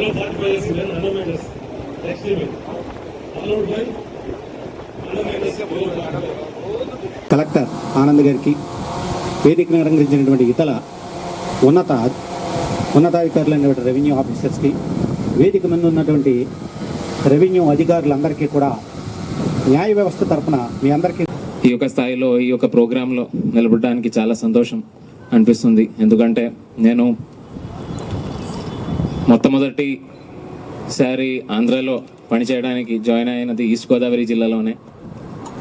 below 45 years men, under meters, extremely. Allowed by under meters below 45. Collector Anand గారికి వేదికను అలంకరించినటువంటి ఇతర ఉన్నత ఉన్నతాధికారులైనటువంటి revenue ఆఫీసర్స్కి వేదిక ముందు ఉన్నటువంటి రెవెన్యూ అధికారులందరికీ కూడా న్యాయ వ్యవస్థ తరఫున మీ అందరికీ ఈ యొక్క స్థాయిలో ఈ యొక్క ప్రోగ్రాంలో నిలబడడానికి చాలా సంతోషం అనిపిస్తుంది ఎందుకంటే నేను మొట్టమొదటి సారి ఆంధ్రాలో పనిచేయడానికి జాయిన్ అయినది ఈస్ట్ గోదావరి జిల్లాలోనే.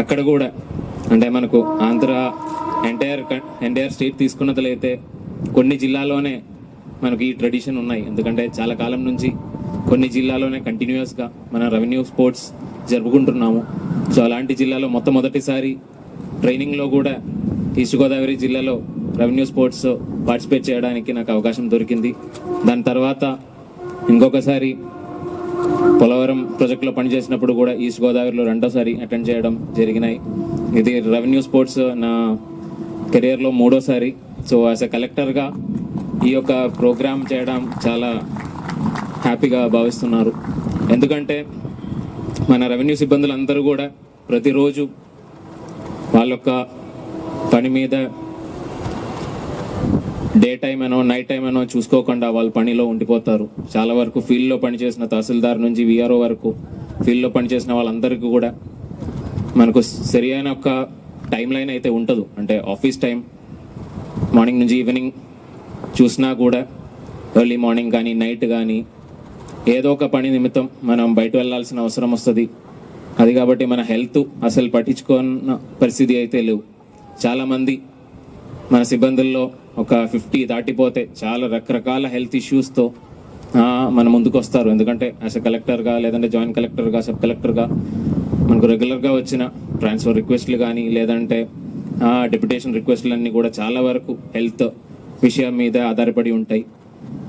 అక్కడ కూడా అంటే మనకు ఆంధ్ర ఎంటైర్ ఎంటైర్ స్టేట్ తీసుకున్నట్లయితే కొన్ని జిల్లాలోనే మనకి ఈ ట్రెడిషన్ ఉన్నాయి. ఎందుకంటే చాలా కాలం నుంచి కొన్ని జిల్లాలోనే కంటిన్యూస్గా మన రెవెన్యూ స్పోర్ట్స్ జరుపుకుంటున్నాము. సో అలాంటి జిల్లాలో మొట్టమొదటిసారి ట్రైనింగ్లో కూడా ఈస్ట్ గోదావరి జిల్లాలో రెవెన్యూ స్పోర్ట్స్ పార్టిసిపేట్ చేయడానికి నాకు అవకాశం దొరికింది. దాని తర్వాత ఇంకొకసారి పోలవరం ప్రాజెక్టులో పనిచేసినప్పుడు కూడా ఈస్ట్ గోదావరిలో రెండోసారి అటెండ్ చేయడం జరిగినాయి. ఇది రెవెన్యూ స్పోర్ట్స్ నా కెరియర్లో మూడోసారి. సో యాజ్ ఎ కలెక్టర్గా ఈ యొక్క ప్రోగ్రామ్ చేయడం చాలా హ్యాపీగా భావిస్తున్నారు. ఎందుకంటే మన రెవెన్యూ సిబ్బందులు అందరూ కూడా ప్రతిరోజు వాళ్ళ యొక్క పని మీద డే టైం అనో నైట్ టైం అనో చూసుకోకుండా వాళ్ళ పనిలో ఉండిపోతారు. చాలా వరకు ఫీల్డ్లో పనిచేసిన తహసీల్దార్ నుంచి విఆర్ఓ వరకు ఫీల్డ్లో పనిచేసిన వాళ్ళందరికీ కూడా మనకు సరి అయిన ఒక టైం లైన్ అయితే ఉండదు అంటే ఆఫీస్ టైం మార్నింగ్ నుంచి ఈవినింగ్ చూసినా కూడా ఎర్లీ మార్నింగ్ కానీ నైట్ కానీ ఏదో ఒక పని నిమిత్తం మనం బయట వెళ్ళాల్సిన అవసరం వస్తుంది. అది కాబట్టి మన హెల్త్ అసలు పట్టించుకున్న పరిస్థితి అయితే లేవు. చాలామంది మన సిబ్బందుల్లో ఒక ఫిఫ్టీ దాటిపోతే చాలా రకరకాల హెల్త్ ఇష్యూస్తో మన ముందుకు వస్తారు ఎందుకంటే యాజ్ అ కలెక్టర్గా లేదంటే జాయింట్ కలెక్టర్గా సబ్ కలెక్టర్గా మనకు రెగ్యులర్గా వచ్చిన ట్రాన్స్ఫర్ రిక్వెస్ట్లు కానీ లేదంటే డిప్యుటేషన్ రిక్వెస్ట్లు అన్నీ కూడా చాలా వరకు హెల్త్ విషయం మీద ఆధారపడి ఉంటాయి.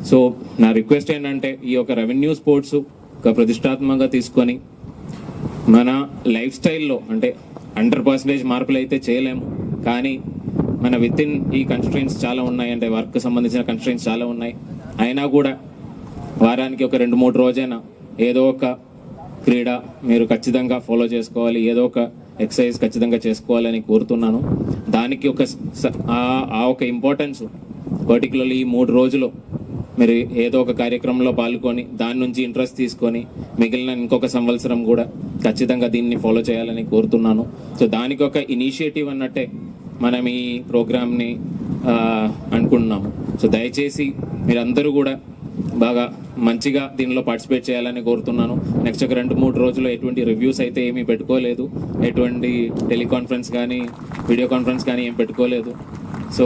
సో నా రిక్వెస్ట్ ఏంటంటే ఈ యొక్క రెవెన్యూ స్పోర్ట్స్ ఒక ప్రతిష్టాత్మకంగా తీసుకొని మన లైఫ్ స్టైల్లో అంటే హండ్రెడ్ పర్సెంటేజ్ మార్పులు అయితే చేయలేము. కానీ మన విత్ ఇన్ ఈ కన్స్ట్రెయిన్స్ చాలా ఉన్నాయి. అంటే వర్క్ సంబంధించిన కన్స్ట్రెయిన్స్ చాలా ఉన్నాయి. అయినా కూడా వారానికి ఒక రెండు మూడు రోజైనా ఏదో ఒక క్రీడ మీరు ఖచ్చితంగా ఫాలో చేసుకోవాలి. ఏదో ఒక ఎక్సర్సైజ్ ఖచ్చితంగా చేసుకోవాలని కోరుతున్నాను. దానికి ఒక స- ఆ- ఆ ఒక ఇంపార్టెన్స్ పర్టికులర్లీ ఈ మూడు రోజులు మీరు ఏదో ఒక కార్యక్రమంలో పాల్గొని దాని నుంచి ఇంట్రెస్ట్ తీసుకొని మిగిలిన ఇంకొక సంవత్సరం కూడా ఖచ్చితంగా దీన్ని ఫాలో చేయాలని కోరుతున్నాను. సో దానికి ఒక ఇనిషియేటివ్ అన్నట్టే మనం ఈ ప్రోగ్రామ్ని అనుకుంటున్నాము. సో దయచేసి మీరందరూ కూడా బాగా మంచిగా దీనిలో పార్టిసిపేట్ చేయాలని కోరుతున్నాను. నెక్స్ట్ ఒక రెండు మూడు రోజులు ఎటువంటి రివ్యూస్ అయితే ఏమీ పెట్టుకోలేదు. ఎటువంటి టెలికాన్ఫరెన్స్ కానీ వీడియో కాన్ఫరెన్స్ కానీ ఏం పెట్టుకోలేదు. సో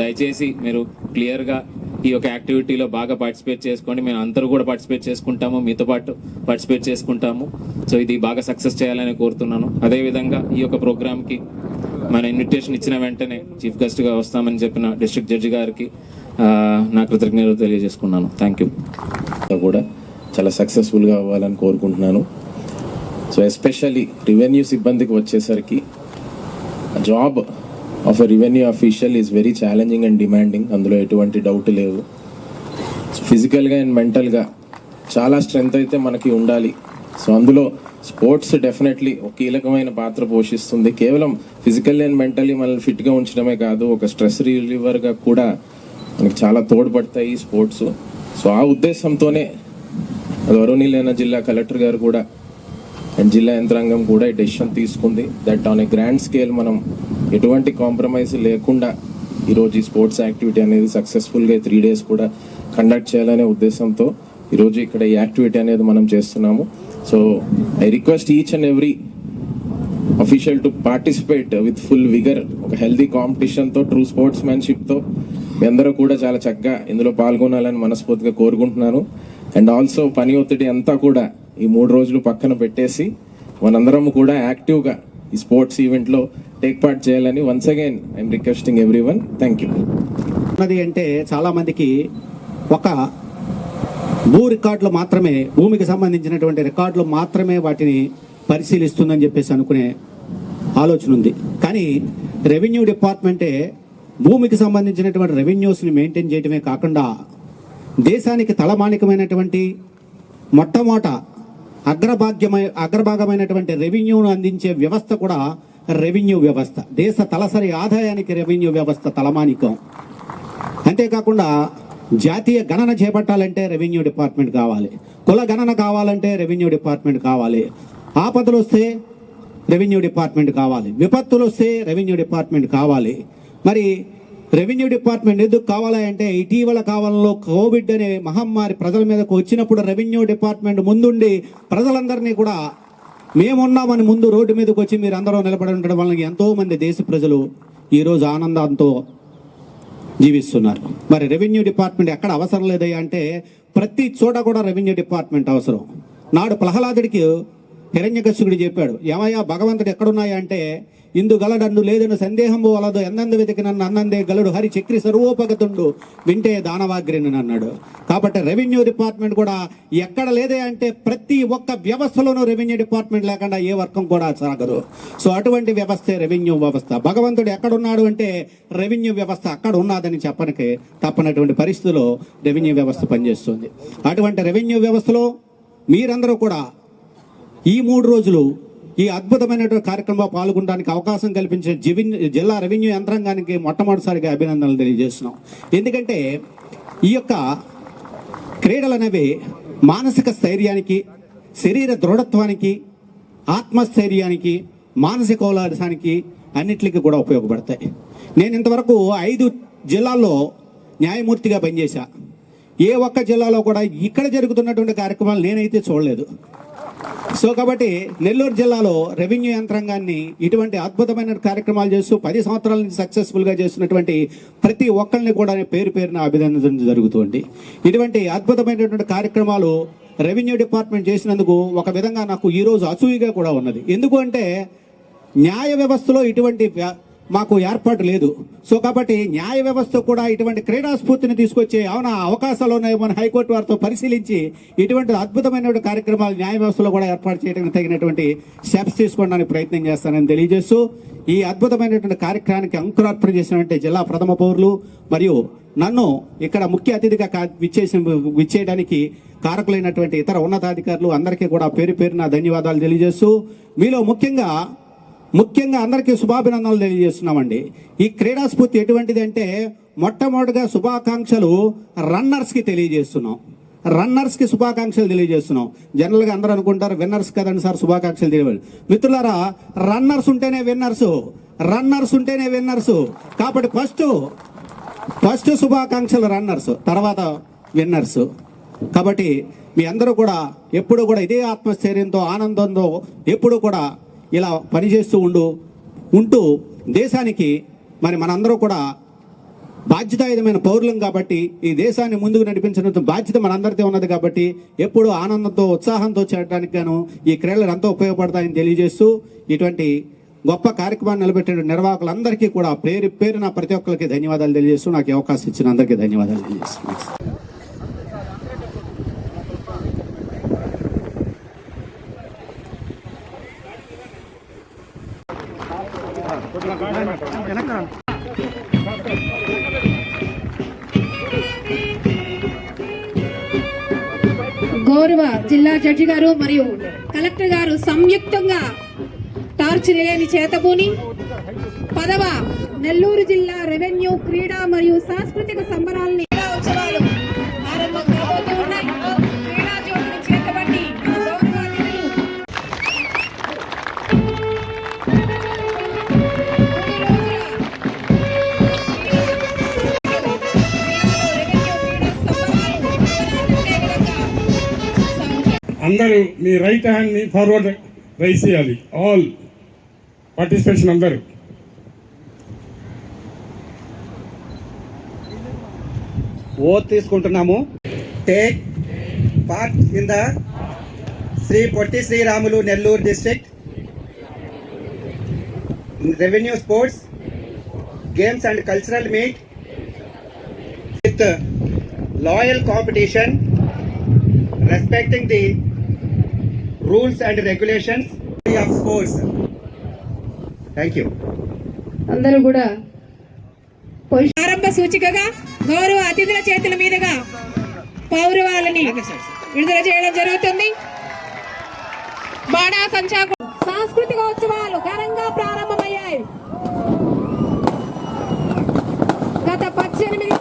దయచేసి మీరు క్లియర్గా ఈ యొక్క యాక్టివిటీలో బాగా పార్టిసిపేట్ చేసుకోండి మేము అందరూ కూడా పార్టిసిపేట్ చేసుకుంటాము మీతో పాటు పార్టిసిపేట్ చేసుకుంటాము. సో ఇది బాగా సక్సెస్ చేయాలని కోరుతున్నాను. అదేవిధంగా ఈ యొక్క ప్రోగ్రామ్కి మన ఇన్విటేషన్ ఇచ్చిన వెంటనే చీఫ్ గెస్ట్గా వస్తామని చెప్పిన డిస్ట్రిక్ట్ జడ్జి గారికి నా కృతజ్ఞతలు తెలియజేసుకున్నాను. థ్యాంక్ యూ కూడా చాలా సక్సెస్ఫుల్గా అవ్వాలని కోరుకుంటున్నాను. సో ఎస్పెషల్లీ రెవెన్యూ సిబ్బందికి వచ్చేసరికి job of a revenue official is very challenging and demanding అందులో ఎటువంటి డౌట్ లేదు సో ఫిజికల్గా అండ్ మెంటల్గా చాలా స్ట్రెంగ్త్ అయితే మనకి ఉండాలి. సో అందులో స్పోర్ట్స్ డెఫినెట్లీ ఒక కీలకమైన పాత్ర పోషిస్తుంది. కేవలం ఫిజికల్ అండ్ మెంటలీ మనల్ని ఫిట్గా ఉంచడమే కాదు ఒక స్ట్రెస్ రిలీవర్గా కూడా మనకి చాలా తోడ్పడతాయి స్పోర్ట్స్. సో ఆ ఉద్దేశంతోనే గౌరవనీయులైన జిల్లా కలెక్టర్ గారు కూడా అండ్ జిల్లా యంత్రాంగం కూడా ఈ డెసిషన్ తీసుకుంది. That on a grand scale మనం ఎటువంటి కాంప్రమైజ్ లేకుండా ఈరోజు ఈ స్పోర్ట్స్ యాక్టివిటీ అనేది సక్సెస్ఫుల్గా త్రీ డేస్ కూడా కండక్ట్ చేయాలనే ఉద్దేశంతో ఈరోజు ఇక్కడ ఈ యాక్టివిటీ అనేది మనం చేస్తున్నాము. So I request each and every official to participate with full vigour ఒక హెల్దీ కాంపిటీషన్తో ట్రూ స్పోర్ట్స్ మ్యాన్షిప్తో మీ అందరూ కూడా చాలా చక్కగా ఇందులో పాల్గొనాలని మనస్ఫూర్తిగా కోరుకుంటున్నాను. అండ్ ఆల్సో పని ఒత్తిడి అంతా కూడా ఈ మూడు రోజులు పక్కన పెట్టేసి మనందరం కూడా యాక్టివ్గా ఈ స్పోర్ట్స్ ఈవెంట్లో టేక్ పార్ట్ చేయాలని once again I'm requesting every one thank you అంటే చాలా మందికి ఒక భూ రికార్డులు మాత్రమే భూమికి సంబంధించినటువంటి రికార్డులు మాత్రమే వాటిని పరిశీలిస్తుందని చెప్పేసి అనుకునే ఆలోచన ఉంది. కానీ రెవెన్యూ డిపార్ట్మెంటే భూమికి సంబంధించినటువంటి రెవెన్యూస్ని మెయింటైన్ చేయడమే కాకుండా దేశానికి తలమానికమైనటువంటి మొట్టమొదట అగ్రభాగ్యమై అగ్రభాగమైనటువంటి రెవెన్యూను అందించే వ్యవస్థ కూడా రెవెన్యూ వ్యవస్థ. దేశ తలసరి ఆదాయానికి రెవెన్యూ వ్యవస్థ తలమానికం. అంతేకాకుండా జాతీయ గణన చేపట్టాలంటే రెవెన్యూ డిపార్ట్మెంట్ కావాలి. కుల గణన కావాలంటే రెవెన్యూ డిపార్ట్మెంట్ కావాలి. ఆపదలు వస్తే రెవెన్యూ డిపార్ట్మెంట్ కావాలి. విపత్తులు వస్తే రెవెన్యూ డిపార్ట్మెంట్ కావాలి. మరి రెవెన్యూ డిపార్ట్మెంట్ ఎందుకు కావాలి అంటే ఇటీవల కాలంలో కోవిడ్ అనే మహమ్మారి ప్రజల మీదకు వచ్చినప్పుడు రెవెన్యూ డిపార్ట్మెంట్ ముందుండి ప్రజలందరినీ కూడా మేమున్నామని ముందు రోడ్డు మీదకి వచ్చి మీరు అందరూ నిలబడి ఉండడం వల్ల ఎంతోమంది దేశ ప్రజలు ఈరోజు ఆనందంతో జీవిస్తున్నారు. మరి రెవెన్యూ డిపార్ట్మెంట్ ఎక్కడ అవసరం లేదయ్యా అంటే ప్రతి చోట కూడా రెవెన్యూ డిపార్ట్మెంట్ అవసరం. నాడు ప్రహ్లాదుడికి హిరణ్యకశికుడు చెప్పాడు ఏమయ్యా భగవంతుడు ఎక్కడున్నాయా? అంటే ఇందు గలడందు లేదని సందేహము వలదు. ఎందందు వెతికి నన్ను అన్నందే గలడు. హరి చక్రి సర్వోపగతుండు వింటే దానవాగ్రిని అన్నాడు కాబట్టి రెవెన్యూ డిపార్ట్మెంట్ కూడా ఎక్కడ లేదే అంటే ప్రతి ఒక్క వ్యవస్థలోనూ రెవెన్యూ డిపార్ట్మెంట్ లేకుండా ఏ వర్గం కూడా సాగదు. సో అటువంటి వ్యవస్థే రెవెన్యూ వ్యవస్థ. భగవంతుడు ఎక్కడున్నాడు అంటే రెవెన్యూ వ్యవస్థ అక్కడ ఉన్నదని చెప్పడానికి తప్పనటువంటి పరిస్థితిలో రెవెన్యూ వ్యవస్థ పనిచేస్తుంది. అటువంటి రెవెన్యూ వ్యవస్థలో మీరందరూ కూడా ఈ మూడు రోజులు ఈ అద్భుతమైనటువంటి కార్యక్రమంలో పాల్గొనడానికి అవకాశం కల్పించిన జివిన్ జిల్లా రెవెన్యూ యంత్రాంగానికి మొట్టమొదటిసారిగా అభినందనలు తెలియజేస్తున్నాం. ఎందుకంటే ఈ యొక్క క్రీడలు అనేవి మానసిక స్థైర్యానికి శరీర దృఢత్వానికి ఆత్మస్థైర్యానికి మానసిక ఉల్లాసానికి అన్నిటికీ కూడా ఉపయోగపడతాయి. నేను ఇంతవరకు ఐదు జిల్లాల్లో న్యాయమూర్తిగా పనిచేశా. ఏ ఒక్క జిల్లాలో కూడా ఇక్కడ జరుగుతున్నటువంటి కార్యక్రమాలు నేనైతే చూడలేదు. సో కాబట్టి నెల్లూరు జిల్లాలో రెవెన్యూ యంత్రాంగాన్ని ఇటువంటి అద్భుతమైన కార్యక్రమాలు చేస్తూ పది సంవత్సరాల నుంచి సక్సెస్ఫుల్గా చేస్తున్నటువంటి ప్రతి ఒక్కరిని కూడా పేరు పేరున అభినందించడం జరుగుతుంది. ఇటువంటి అద్భుతమైనటువంటి కార్యక్రమాలు రెవెన్యూ డిపార్ట్మెంట్ చేసినందుకు ఒక విధంగా నాకు ఈరోజు రోజు అసూయగా కూడా ఉన్నది. ఎందుకు అంటే న్యాయ వ్యవస్థలో ఇటువంటి మాకు ఏర్పాటు లేదు. సో కాబట్టి న్యాయ వ్యవస్థ కూడా ఇటువంటి క్రీడా స్ఫూర్తిని తీసుకొచ్చే అవునా అవకాశాలు ఉన్నాయో మన హైకోర్టు వారితో పరిశీలించి ఇటువంటి అద్భుతమైన కార్యక్రమాలు న్యాయ వ్యవస్థలో కూడా ఏర్పాటు చేయడానికి తగినటువంటి స్టెప్స్ తీసుకోవడానికి ప్రయత్నం చేస్తానని తెలియజేస్తూ ఈ అద్భుతమైనటువంటి కార్యక్రమానికి అంకురార్పణ చేసినటువంటి జిల్లా ప్రథమ పౌరులు మరియు నన్ను ఇక్కడ ముఖ్య అతిథిగా కా- విచ్చేసిన విచ్చేయడానికి కారకులైనటువంటి ఇతర ఉన్నతాధికారులు అందరికీ కూడా పేరు పేరున ధన్యవాదాలు తెలియజేస్తూ మీలో ముఖ్యంగా ముఖ్యంగా అందరికీ శుభాభినందనలు తెలియజేస్తున్నామండి. ఈ క్రీడా స్ఫూర్తి ఎటువంటిది అంటే మొట్టమొదటిగా శుభాకాంక్షలు రన్నర్స్కి తెలియజేస్తున్నాం. రన్నర్స్కి శుభాకాంక్షలు తెలియజేస్తున్నాం. జనరల్గా అందరూ అనుకుంటారు విన్నర్స్ కదండి సార్ శుభాకాంక్షలు తెలియదు మిత్రులారా రన్నర్స్ ఉంటేనే విన్నర్స్ రన్నర్స్ ఉంటేనే విన్నర్స్. కాబట్టి ఫస్ట్ ఫస్ట్ శుభాకాంక్షలు రన్నర్స్ తర్వాత విన్నర్స్. కాబట్టి మీ అందరూ కూడా ఎప్పుడు కూడా ఇదే ఆత్మస్థైర్యంతో ఆనందంతో ఎప్పుడు కూడా ఇలా పనిచేస్తూ ఉండు ఉంటూ దేశానికి మరి మనందరూ కూడా బాధ్యతాయుతమైన పౌరులం కాబట్టి ఈ దేశాన్ని ముందుకు నడిపించిన బాధ్యత మనందరితో ఉన్నది కాబట్టి ఎప్పుడూ ఆనందంతో ఉత్సాహంతో చేయడానికి గాను ఈ క్రీడలు ఎంతో ఉపయోగపడతాయని తెలియజేస్తూ ఇటువంటి గొప్ప కార్యక్రమాన్ని నిలబెట్టిన నిర్వాహకులందరికీ కూడా పేరు పేరున ప్రతి ఒక్కరికి ధన్యవాదాలు తెలియజేస్తూ నాకు అవకాశం ఇచ్చిన అందరికీ ధన్యవాదాలు తెలియజేస్తున్నాను. గౌరవ జిల్లా జడ్జి గారు మరియు కలెక్టర్ గారు సంయుక్తంగా టార్చ్ రిలేని చేతబూని పదవ నెల్లూరు జిల్లా రెవెన్యూ క్రీడా మరియు సాంస్కృతిక సంబరాల్ని అందరూ మీ రైట్ హ్యాండ్ని ఫార్వర్డ్ రైస్ చేయాలి. ఆల్ పార్టిసిపేషన్ అందరూ. ఓత్ తీసుకుంటున్నాము. Take part in the Sri Potti Sriramulu Nellore district revenue sports games and cultural meet with loyal competition respecting the rules and regulations of thank you అందరూ కూడా ప్రారంభ సూచికగా గౌరవ అతిథుల చేతుల మీదుగా పౌరవాలని విడుదల చేయడం జరుగుతుంది. బాణాసంచా సాంస్కృతిక ఉత్సవాలు ఘనంగా ప్రారంభమయ్యాయి. గత పద్దెనిమిది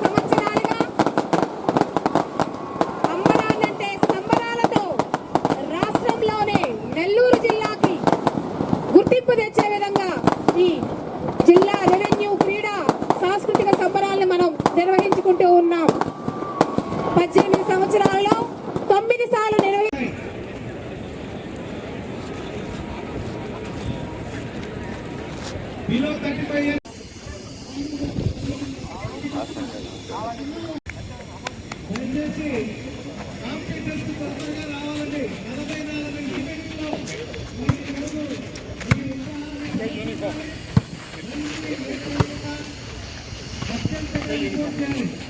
గుర్తింపు తెచ్చే విధంగా ఈ జిల్లా రెవెన్యూ క్రీడా సాంస్కృతిక సంబరాలను మనం నిర్వహించుకుంటూ ఉన్నాం. పద్దెనిమిది సంవత్సరాలలో తొమ్మిది సార్లు నిర్వహి దయచేసి Amen.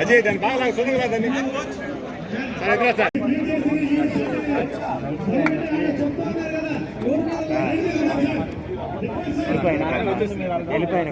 అజయ్ దాని బాగా సుందరగా దాన్ని సరే సార్ వెళ్ళిపోయిన వెళ్ళిపోయిన